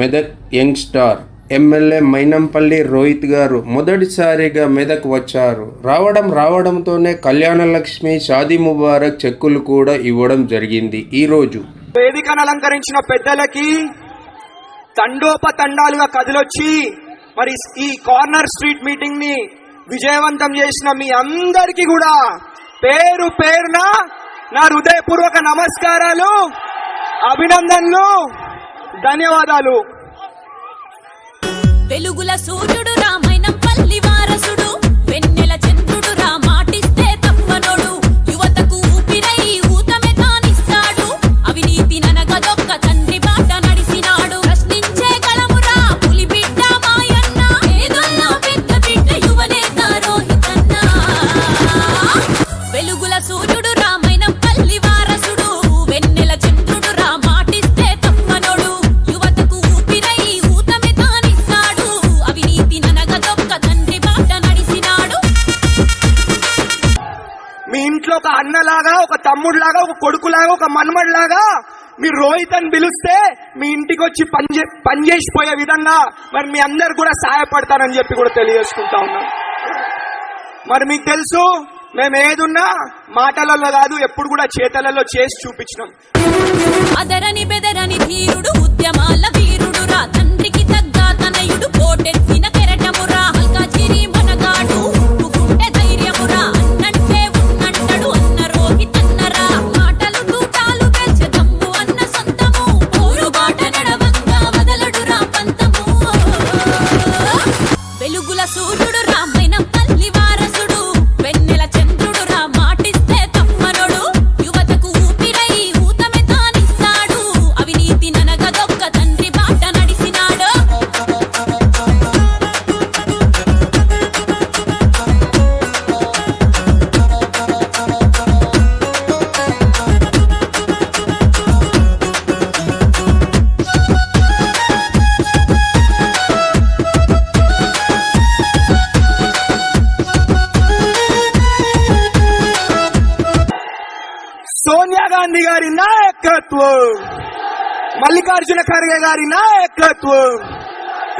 Medak young star MLA Mynampally Rohit garu మొదటిసారిగా మెదక్ వచ్చారు. రావడం రావడంతోనే కళ్యాణలక్ష్మి షాదీ ముబారక్ చెక్కులు కూడా ఇవ్వడం జరిగింది. ఈరోజు వేదికను అలంకరించిన పెద్దలకి తండోపతండాలుగా కదిలొచ్చి మరి ఈ కార్నర్ స్ట్రీట్ మీటింగ్ని విజయవంతం చేసిన మీ అందరికీ కూడా పేరు పేరున నా హృదయపూర్వక నమస్కారాలు అభినందనలు. ధన్యవాదాలు. వెలుగుల సూర్యుడు మీ ఇంట్లో ఒక అన్నలాగా ఒక తమ్ముడులాగా ఒక కొడుకులాగా ఒక మనమడిలాగా మీరు రోహిత్ అని పిలిస్తే మీ ఇంటికి వచ్చి పని చే- పని చేసిపోయే విధంగా మరి మీ అందరు కూడా సహాయపడతారని చెప్పి కూడా తెలియజేసుకుంటా ఉన్నాం. మరి మీకు తెలుసు మేము ఏదున్నా మాటలలో కాదు ఎప్పుడు కూడా చేతలలో చేసి చూపించినాం. అదరని బెదరని ధీరుడు ఉద్యమాల వెలుగుల సూర్యుడు గాంధీ గారి నాయకత్వం మల్లికార్జున ఖర్గే గారి నాయకత్వం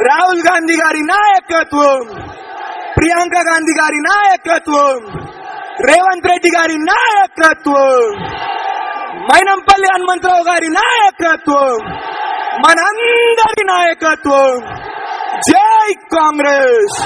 రాహుల్ గాంధీ గారి నాయకత్వం ప్రియాంక గాంధీ గారి నాయకత్వం రేవంత్ రెడ్డి గారి నాయకత్వం మైనంపల్లి హనుమంతరావు గారి నాయకత్వం మనందరి నాయకత్వం జై కాంగ్రెస్